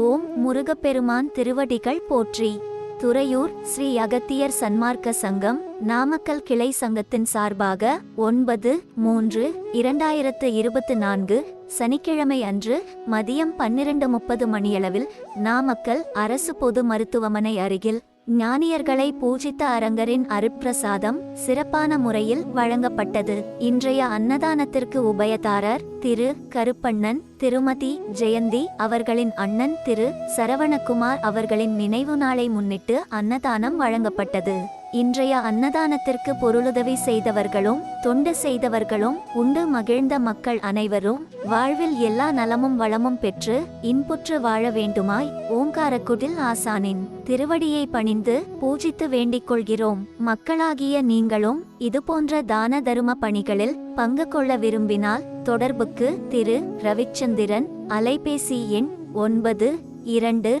ஓம் முருகப்பெருமான் திருவடிகள் போற்றி. துறையூர் ஸ்ரீ அகத்தியர் சன்மார்க்க சங்கம் நாமக்கல் கிளை சங்கத்தின் சார்பாக ஒன்பது மூன்று இரண்டாயிரத்து இருபத்து நான்கு சனிக்கிழமை அன்று மதியம் பன்னிரண்டு முப்பது மணியளவில் நாமக்கல் அரசு பொது மருத்துவமனை அருகில் ஞானியர்களை பூஜித்த அரங்கரின் அருட்பிரசாதம் சிறப்பான முறையில் வழங்கப்பட்டது. இன்றைய அன்னதானத்திற்கு உபயதாரர் திரு கருப்பண்ணன் திருமதி ஜெயந்தி அவர்களின் அண்ணன் திரு சரவணகுமார் அவர்களின் நினைவு நாளை முன்னிட்டு அன்னதானம் வழங்கப்பட்டது. இன்றைய அன்னதானத்திற்கு பொருளுதவி செய்தவர்களும் தொண்டு செய்தவர்களும் உண்டு மகிழ்ந்த மக்கள் அனைவரும் வாழ்வில் எல்லா நலமும் வளமும் பெற்று இன்புற்று வாழ வேண்டுமாய் ஓங்காரக்குடில் ஆசானின் திருவடியை பணிந்து பூஜித்து வேண்டிக் கொள்கிறோம். மக்களாகிய நீங்களும் இதுபோன்ற தான தரும பணிகளில் பங்கு கொள்ள விரும்பினால் தொடர்புக்கு திரு. ரவிச்சந்திரன் அலைபேசி எண் ஒன்பது இரண்டு